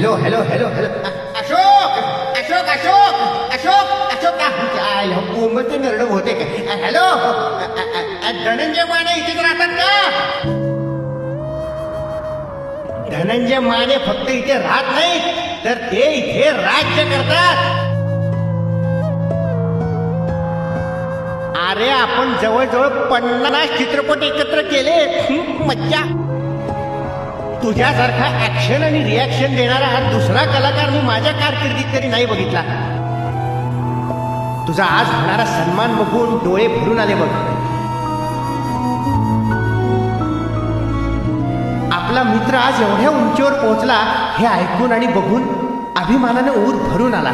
Hello hello hello hello Ashok Ashok Ashok Ashok Ashok कोंबते नरड होते का हॅलो धनंजय माने इथेच राहतात का धनंजय माने फक्त इथे राहत नाही तर ते इथे राज्य करतात अरे आपण जवळजवळ पन्नास चित्रपट एकत्र केले मज्जा तुझ्यासारखा ऍक्शन आणि रिॲक्शन देणारा हा दुसरा कलाकार मी माझ्या कारकिर्दीत तरी नाही बघितला. तुझा आज होणारा सन्मान बघून डोळे भरून आले बघ. आपला मित्र आज एवढ्या उंचीवर पोहोचला हे ऐकून आणि बघून अभिमानाने ऊर भरून आला.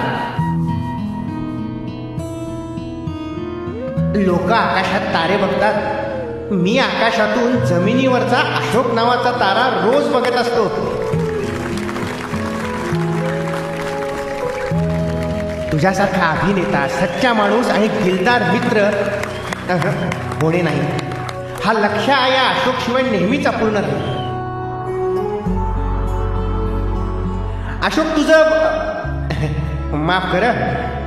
लोक आकाशात तारे बघतात. मी आकाशातून जमिनीवरचा अशोक नावाचा तारा रोज बघत असतो. तुझ्यासारखा अभिनेता सच्चा माणूस आणि दिलदार मित्र होणे नाही. हा लक्ष या अशोक शिवाय नेहमीच अपूर्ण राहील अशोक तुझं माफ कर.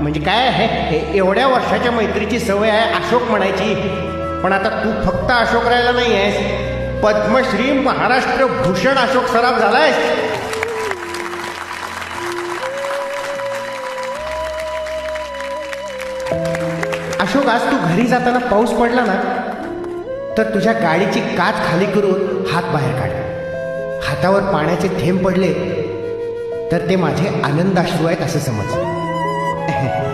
म्हणजे काय आहे? हे एवढ्या वर्षाच्या मैत्रीची सवय आहे अशोक म्हणायची. पण आता तू फक्त अशोक राहिला नाही आहेस पद्मश्री महाराष्ट्र भूषण अशोक सराफ झालायस. अशोक आज तू घरी जाताना पाऊस पडला ना तर तुझ्या गाडीची काच खाली करून हात बाहेर काढ. हातावर पाण्याचे थेंब पडले तर ते माझे आनंदाश्रू आहेत असं समज.